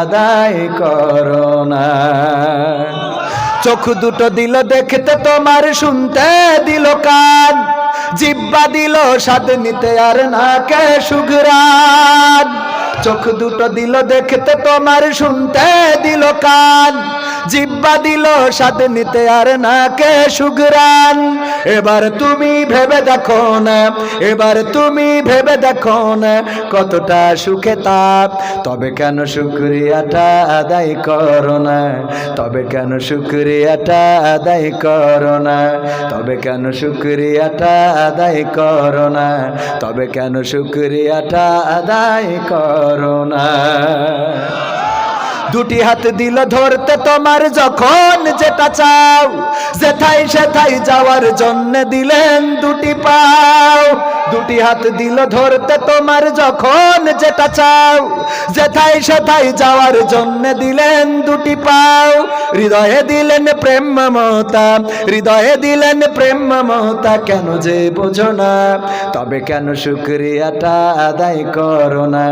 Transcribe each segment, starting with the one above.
আদায় করো না। চোখ দুটো দিল দেখতে তোমার, শুনতে দিল কান। জিব্বা দিল স্বাদ নিতে আর না কে সুগরান চোখ দুটো দিল দেখতে তোমার, শুনতে দিল কান। জিব্বা দিল সাথে নিতে আর না কে সুগরান এবার তুমি ভেবে দেখো না, এবার তুমি ভেবে দেখো না কতটা সুখে তাপ। তবে কেন শুক্রিয়াটা আদায় করো না? তবে কেন শুক্রিয়াটা আদায় করো না? তবে কেন শুক্রিয়াটা আদায় করো না? তবে কেন শুক্রিয়াটা আদায় করো না? দুটি হাত দিল ধরতে তোমার যখন যেটা চাও। যেথায় সেথায় যাওয়ার জন্য দিলেন দুটি পাও। দুটি হাত দিল ধরতে তোমার যখন যেটা চাও। যেথাই সেথাই যাওয়ার জন্য দিলেন দুটি পাও। হৃদয়ে দিলেন প্রেম মমতা, হৃদয়ে দিলেন প্রেম মমতা, কেন যে বোঝো না? তবে কেন শুক্রিয়াটা আদায় করো না?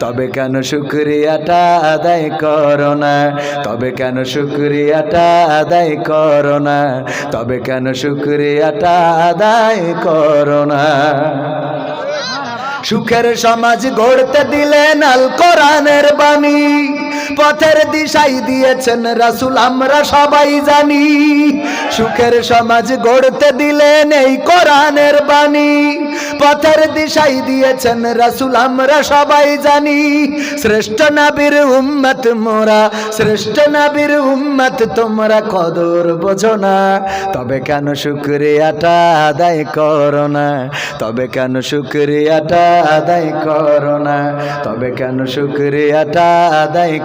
তবে কেন শুক্রিয়াটা আদায় করো না? তবে কেন শুক্রিয়াটা আদায় করো না? তবে কেন শুক্রিয়াটা আদায় করো না? সুখের সমাজ গড়তে দিলেন আল কোরআনের বাণী। পথের দিশাই দিয়েছেন রাসুল, আমরা সবাই জানি সুখের সমাজ গড়তে দিলেন এই কোরআনের বাণী। পথের দিশাই দিয়েছেন রাসুল, আমরা সবাই জানি শ্রেষ্ঠ নাবির উম্মত মোরা, শ্রেষ্ঠ নাবির উম্মত তোমরা কদর বোঝো না। তবে কেন শুক্রিয়াটা আদায় করো না? তবে কেন শুক্রিয়াটা আদায় করো না? তবে কেন শুক্রিয়াটা আদায়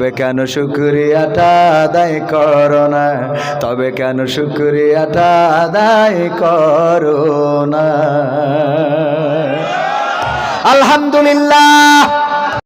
তবে কেন শুক্রিয়াটা আদায় করো না? তবে কেন শুক্রিয়াটা আদায় করো না? আলহামদুলিল্লাহ।